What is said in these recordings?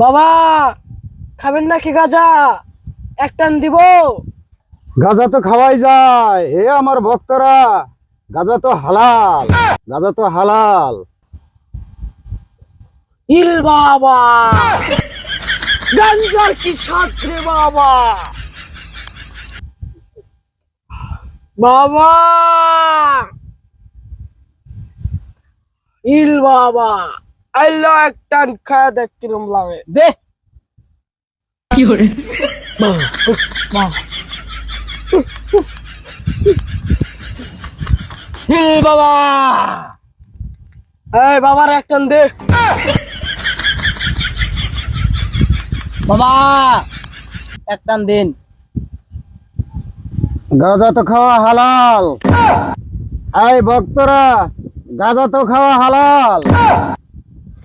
বাবা খাবেন নাকি গাজা? এক টান দিব। গাজা তো খাওয়াই যায়। এ আমার ভক্তরা গাজা তো হালাল গাজা তো হালাল। ইল বাবা গাঞ্জার কি স্বাদ রে বাবা? বাবা ইল বাবা। আইলো এক টান খায় দেখ কিরম লাগে। দে। বাবা। ইল বাবা। এই বাবার এক টান দে। বাবা, একটান দিন। গাঁজা তো খাওয়া হালাল। এই ভক্তরা, গাঁজা তো খাওয়া হালাল।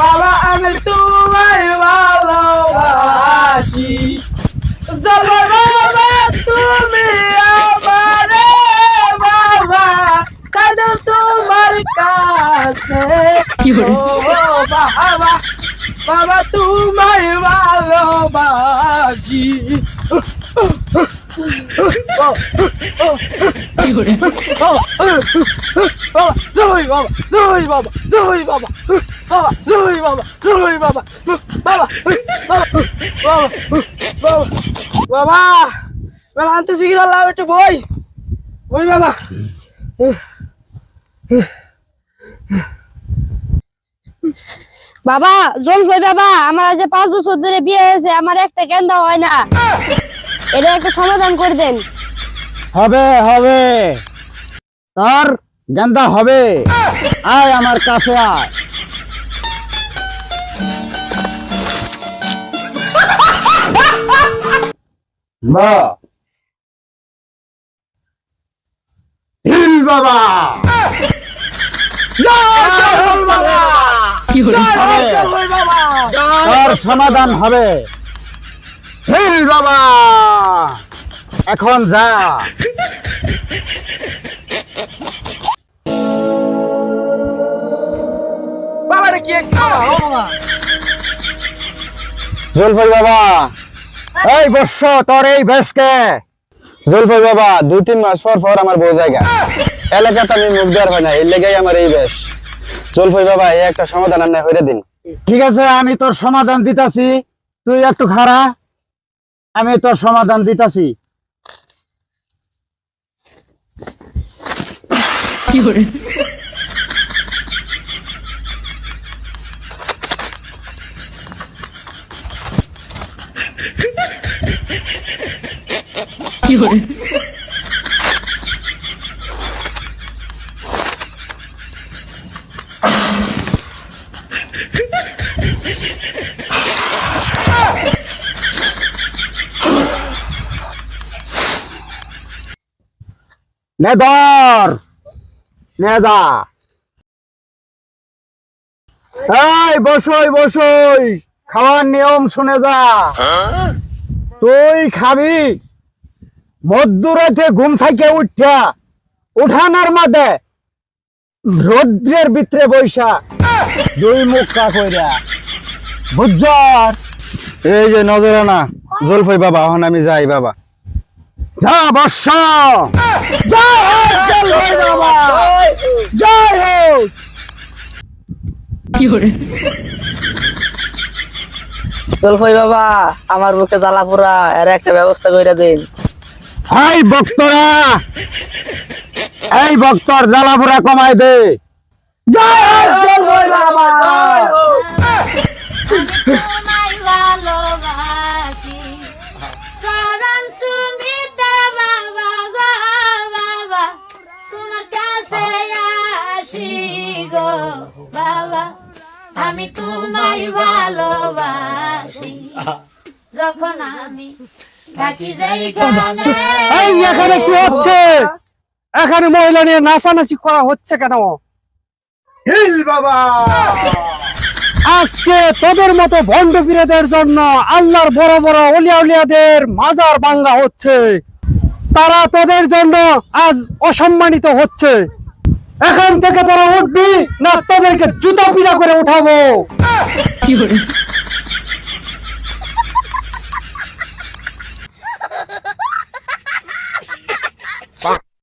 বাবা আমি তোমায় ভালোবাসি। বাবা তুমি আমারে বাবা কাদ তোমার কাছে? বাবা বাবা তোমায় ভালোবাসি। বাবা জয় বাবা জয় বাবা জয় বাবা। বাবা জয় বাবা জয় বাবা বাবা বাবা বাবা বাবা বাবা বেলা আনতে শিখির আল্লাহ একটু বই। বই বাবা। বাবা জল ভাই বাবা আমার আজ পাঁচ বছর ধরে বিয়ে হয়েছে আমার একটা কেন্দা হয় না। এটা একটা সমাধান করে দেন। হবে হবে। তোর গেন্দা হবে। আয় আমার কাছে আয়। হিল বাবা। তোর সমাধান হবে। হিল? বাবা। এখন যা। বাবা রে কি আছে বাবা। এই বর্ষ তোর এই ভেসকে। জলফাই বাবা দুই তিন মাস পর পর আমার বউ জায়গা। এলাকাতে আমি মুখ দেওয়ার হয় না এই লেগেই আমার এই বেশ জলফাই বাবা এই একটা সমাধান আন্না হইরে দিন। ঠিক আছে আমি তোর সমাধান দিতাছি। তুই একটু খারা আমি তোর সমাধান দিতাছি। নে ধর। নে যা। এই বসই বসই। খাওয়ার নিয়ম শুনে যা। তুই খাবি। মধ্যরাতে ঘুম থেকে উঠা উঠানোর মাঝে রৌদ্রের ভিতরে বৈশা দুই মুখ কা কইরা বুঝছর এই যে নজরানা জলফাই বাবা এখন আমি যাই বাবা। যা বর্ষ জয় হোক জলফাই বাবা জয় হোক। জলফাই বাবা আমার বুকে জ্বালা পোড়া এর একটা ব্যবস্থা করে দিন। এই ভক্তরা এই ভক্তর জ্বালাপুরা কমাই দে। জয় হোক জলফাই বাবা। জয় হোক। তোমায় ভালোবাসি। চরণ সুমিতে বাবা গো বাবা। তোমার কাছে আসি গো বাবা। আমি তোমায় ভালোবাসি। যখন আমি এই এখানে কি হচ্ছে? এখানে মহিলা নিয়ে নাচানাচি করা হচ্ছে কেন? হিল বাবা! আজকে তোদের মতো ভণ্ড পীরেদের জন্য আল্লাহর বড় বড় অলিয়া উলিয়াদের মাজার ভাঙ্গা হচ্ছে। তারা তোদের জন্য আজ অসম্মানিত হচ্ছে। এখান থেকে তোরা উঠবি না তোদেরকে জুতা পিড়া করে উঠাবো।